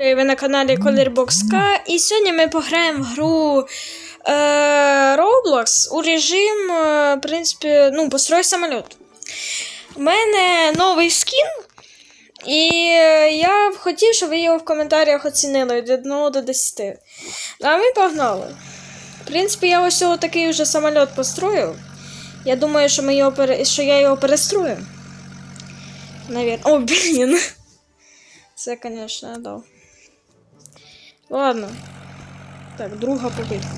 Ви на каналі Colorbox.k і сьогодні ми пограємо в гру е, Roblox у режим, е, в принципі, ну, построй самоліт. У мене новий скін, і е, я б хотів, щоб ви його в коментарях оцінили від 1 до 10. А ми погнали. В принципі, я ось такий вже самоліт построїв. Я думаю, що, ми його пере... що я його перестрою. Навірно. О, блін. Це, звісно, дав. Ладно. Так, друга попитка.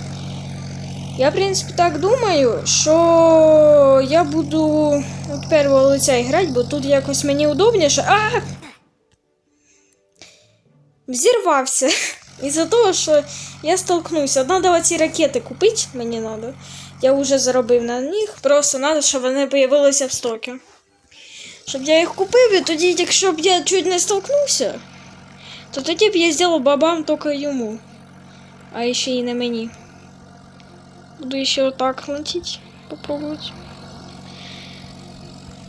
Я, в принципі, так думаю, що я буду від першого лиця грати, бо тут якось мені удобніше. А! Взірвався. Із-за того, що я столкнувся. Надо ці ракети купити, мені треба. Я вже заробив на них. Просто треба, щоб вони з'явилися в стокі. Щоб я їх купив, і тоді, якщо б я чуть не столкнувся, то тоді б я зробив бабам тільки йому. А ще і не мені. Буду ще отак летіти. Попробувати.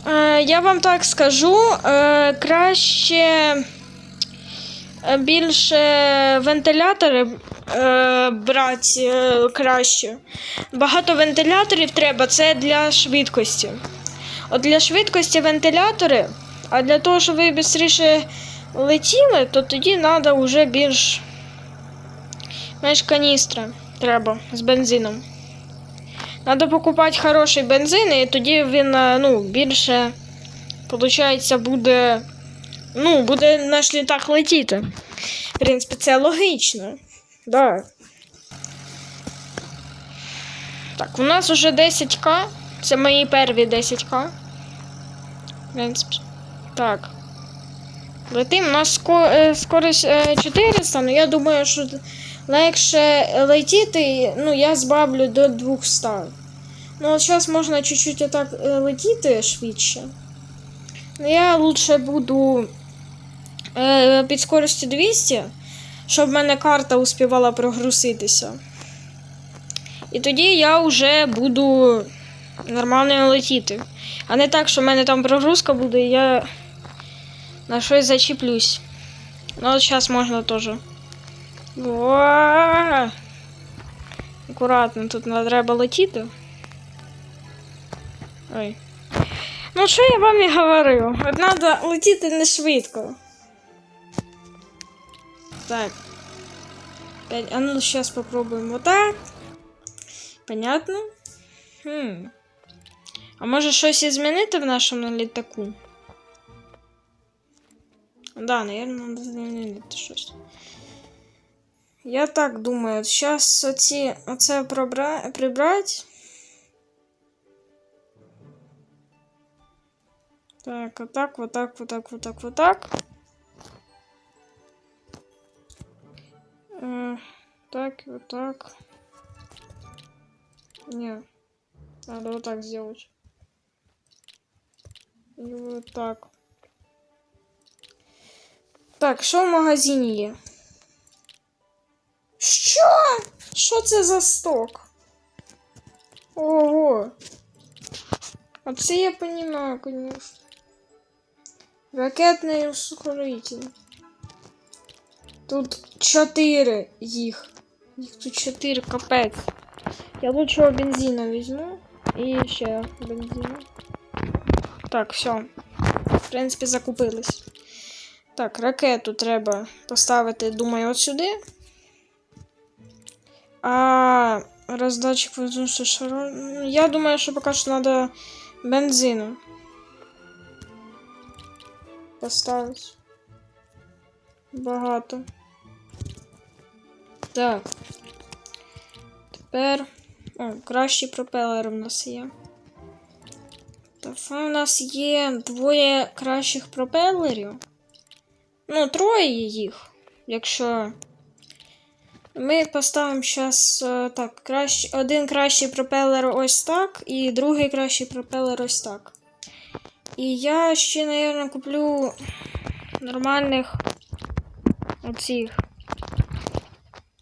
Е, я вам так скажу, е, краще е, більше вентилятори е, брати е, краще. Багато вентиляторів треба, це для швидкості. От для швидкості вентилятори, а для того, щоб ви швидше летіли, то тоді треба вже більш менш каністра треба з бензином. Треба покупати хороший бензин, і тоді він е, ну, більше, виходить, буде. Ну, буде наш літак летіти. В принципі, це логічно. Да. Так, у нас вже 10к. Це мої перві 10к. В принципі. Так. Летим, у нас ско- скорість е, 400, але я думаю, що легше летіти, ну, я збавлю до 200. Ну, от зараз можна чуть-чуть отак е, летіти швидше. Ну, я лучше буду е, під скоростю 200, щоб в мене карта успівала прогрузитися. І тоді я вже буду нормально летіти. А не так, що в мене там прогрузка буде, і я на щось зачіплюсь. Ну, от зараз можна теж. Уа! Акуратно, тут треба летіти. Ой. Ну, що я вам і говорив? От треба летіти не швидко. Так. А ну, сейчас попробуем вот так. Понятно? Хм. А може щось і змінити в нашому літаку? Да, наверное, треба змінити щось. Я так думаю, зараз оці, оце пробра... прибрати. Так, вот так, вот так, вот так, вот так, вот так. Э, так, вот так. Не, надо вот так сделать. И вот так. Так, що в магазині є? Що? Що це за сток? Ого. Оце я понимаю, конечно. Ракетний ускоритель. Тут чотири їх. Їх тут чотири, капець. Я лучшего бензина візьму. І ще бензину. Так, все. В принципі, закупились. Так, ракету треба поставити, думаю, от сюди. А роздатчик воздушного шару. ну, Я думаю, що поки що треба бензину. Поставити. Багато. Так. Тепер. О, кращий пропелер у нас є. Та у нас є двоє кращих пропелерів. Ну, троє їх. Якщо. Ми поставимо зараз так, кращ... один кращий пропелер ось так, і другий кращий пропелер ось так. І я ще, мабуть, куплю нормальних оцих.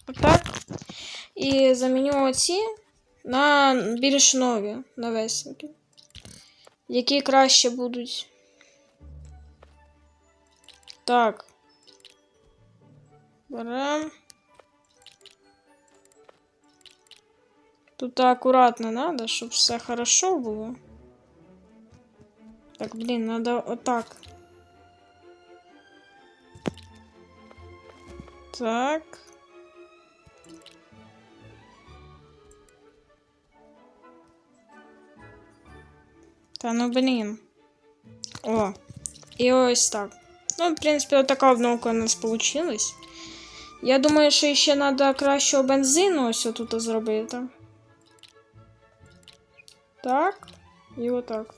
Отак. І заміню оці на більш нові новесенькі. Які краще будуть. Так. Берем. Тут аккуратно надо, щоб все хорошо було. Так, блін, надо отак. Так. Та ну блін. О. І ось так. Ну, в принципі, отака обновка у нас получилась. Я думаю, що ще треба кращого бензину ось тут зробити. Так. І отак.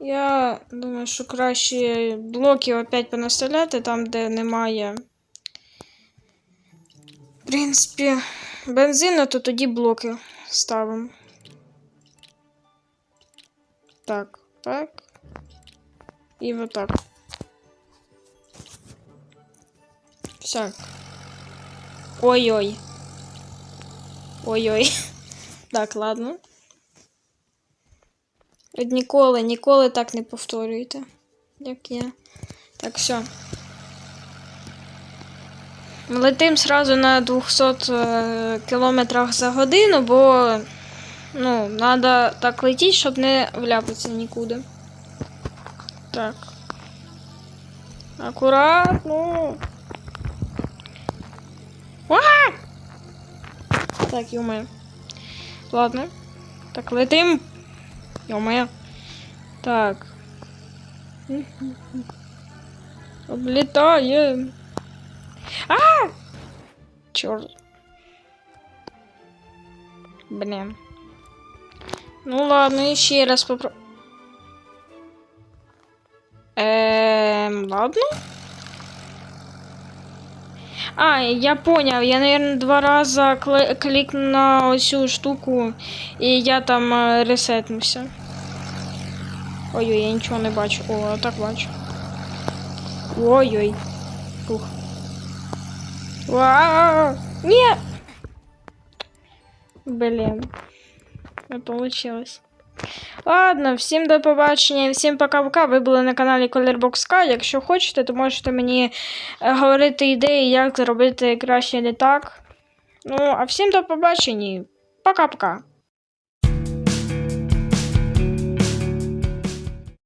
Я думаю, що краще блоки опять понаставляти там, де немає. В принципі, бензину, то тоді блоки ставимо. Так, так. І вот так. Все. Ой-ой. Ой-ой. Так, ладно. От Ніколи, ніколи так не повторюйте. Як я. Так, все. Ми летим сразу на 200 е, кілометрах за годину, бо ну, треба так летіти, щоб не вляпатися нікуди. Так. Аккуратно. А! Так, ё Ладно. Так, летим. Ё-моё. Так. Облетаем. А! Чёрт. Блин. Ну ладно, еще раз попробую. Эм, ладно. А, я понял. Я, наверное, два раза кли- кликну на всю штуку, і я там е, ресетнувся. Ой-ой, я нічого не бачу. О, так бачу. Ой-ой. Фух. Вау! Ні! Блін. Не получилось. Ладно, всім до побачення, всім пока-пока. Ви були на каналі Colorbox.k. Якщо хочете, то можете мені е, говорити ідеї, як зробити краще літак. Ну, а всім до побачення. Пока-пока.